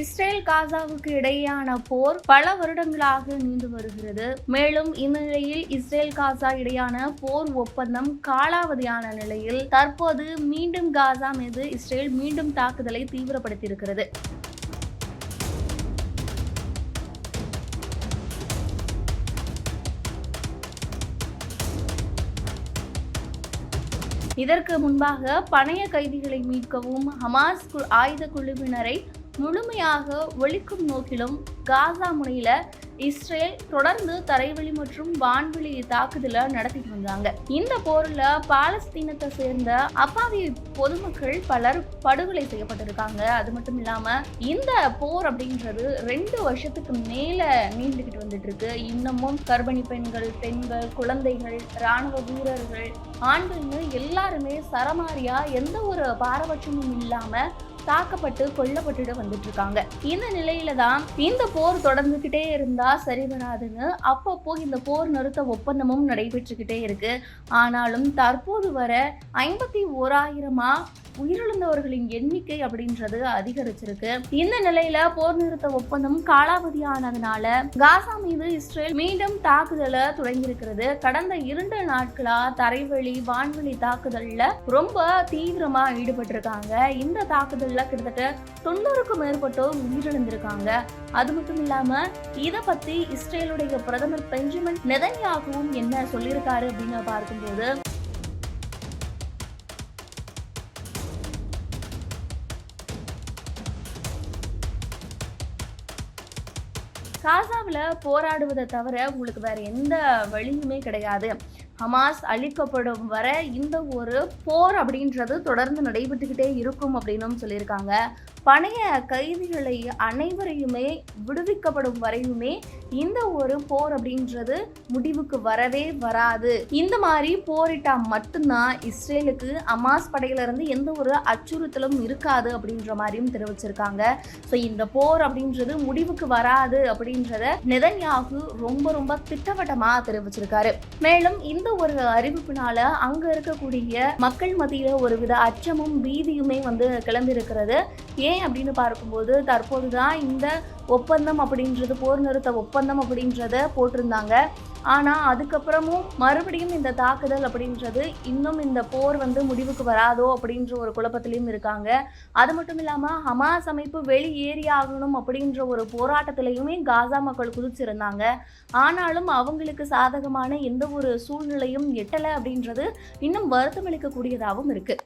Israel காசாவுக்கு இடையேயான போர் பல வருடங்களாக நீண்டு வருகிறது. மேலும் இந்நிலையில் இஸ்ரேல் காசா இடையான போர் ஒப்பந்தம் காலாவதியான நிலையில் தற்போது மீண்டும் காசா மீது இஸ்ரேல் மீண்டும் தாக்குதலை தீவிரப்படுத்தியிருக்கிறது. இதற்கு முன்பாக பணைய கைதிகளை மீட்கவும் ஹமாஸ் ஆயுத குழுவினரை முழுமையாக ஒழிக்கும் நோக்கிலும் காசா முனையில இஸ்ரேல் தொடர்ந்து தரைவழி மற்றும் வான்வெளி தாக்குதலை நடத்திட்டு வந்தாங்க. இந்த போர்ல பாலஸ்தீனத்தை சேர்ந்த அப்பாவி பொதுமக்கள் பலர் படுகொலை செய்யப்பட்டிருக்காங்க. அது மட்டும் இல்லாம இந்த போர் அப்படின்றது ரெண்டு வருஷத்துக்கு மேல நீண்டுகிட்டு வந்துட்டு இருக்கு இன்னமும் கர்ப்பிணி பெண்கள் பெண்கள் குழந்தைகள் ராணுவ வீரர்கள் ஆண்கள்னு எல்லாருமே சரமாரியா எந்த ஒரு பாரபட்சமும் இல்லாம தாக்கப்பட்டு கொல்லப்பட்டுட்டு வந்துட்டு இருக்காங்க இந்த நிலையில தான் இந்த போர் தொடர்ந்துகிட்டே இருந்தா சரி வராதுன்னு அப்பப்போ இந்த போர் நிறுத்த ஒப்பந்தமும் நடைபெற்றுக்கிட்டே இருக்கு. ஆனாலும் தற்போது வர ஐம்பத்தி ஓராயிரமா உயிரிழந்தவர்களின் எண்ணிக்கை அப்படின்றது அதிகரிச்சிருக்கு. இந்த நிலையில போர் நிறுத்த ஒப்பந்தம் காலாவதியானதுனால காசா மீது இஸ்ரேல் மீண்டும் தாக்குதலை தொடங்கியிருக்கிறது. கடந்த இரண்டு நாட்களா தரைவழி வான்வழி தாக்குதல்ல ரொம்ப தீவிரமா ஈடுபட்டிருக்காங்க. இந்த தாக்குதல் தாக்குதல்ல கிட்டத்தட்ட தொண்ணூறுக்கும் மேற்பட்டோர் உயிரிழந்திருக்காங்க. அது மட்டும் இல்லாம இதை பத்தி இஸ்ரேலுடைய பிரதமர் பெஞ்சமின் நெதன்யாகவும் என்ன சொல்லியிருக்காரு அப்படின்னு பார்க்கும்போது காசாவில் போராடுவதை தவிர உங்களுக்கு வேற எந்த வழியுமே கிடையாது. ஹமாஸ் அழிக்கப்படும் வரை இந்த ஒரு போர் அப்படின்றது தொடர்ந்து நடைபெற்றுக்கிட்டே இருக்கும் அப்படின்னும் சொல்லியிருக்காங்க. பணைய கைதிகளை அனைவரையுமே விடுவிக்கப்படும் வரையுமே இந்த ஒரு போர் அப்படின்றது முடிவுக்கு வரவே வராது. இந்த மாதிரி போரிட்டா மட்டும்தான் இஸ்ரேலுக்கு அமாஸ் படையிலிருந்து எந்த ஒரு அச்சுறுத்தலும் இருக்காது அப்படின்ற மாதிரியும் தெரிவிச்சிருக்காங்க. ஸோ இந்த போர் அப்படின்றது முடிவுக்கு வராது அப்படின்றத நெதன்யாகு ரொம்ப ரொம்ப திட்டவட்டமாக தெரிவிச்சிருக்காரு. மேலும் இந்த ஒரு அறிவிப்பினால அங்க இருக்கக்கூடிய மக்கள் மத்தியில ஒரு வித அச்சமும் பீதியுமே வந்து கிளம்பி இருக்கிறது ஏன் அப்படின்னு பார்க்கும்போது தற்போதுதான் இந்த ஒப்பந்தம் அப்படின்றது போர் நிறுத்த ஒப்பந்தம் அப்படின்றத போட்டிருந்தாங்க. ஆனால் அதுக்கப்புறமும் மறுபடியும் இந்த தாக்குதல் அப்படின்றது இன்னும் இந்த போர் வந்து முடிவுக்கு வராதோ அப்படின்ற ஒரு குழப்பத்திலையும் இருக்காங்க. அது மட்டும் இல்லாமல் ஹமாஸ் அமைப்பு வெளியேறியாகணும் அப்படின்ற ஒரு போராட்டத்திலையுமே காசா மக்கள் குதிச்சிருந்தாங்க. ஆனாலும் அவங்களுக்கு சாதகமான எந்த ஒரு சூழ்நிலையும் எட்டலை அப்படின்றது இன்னும் வருத்தமளிக்கக்கூடியதாகவும் இருக்குது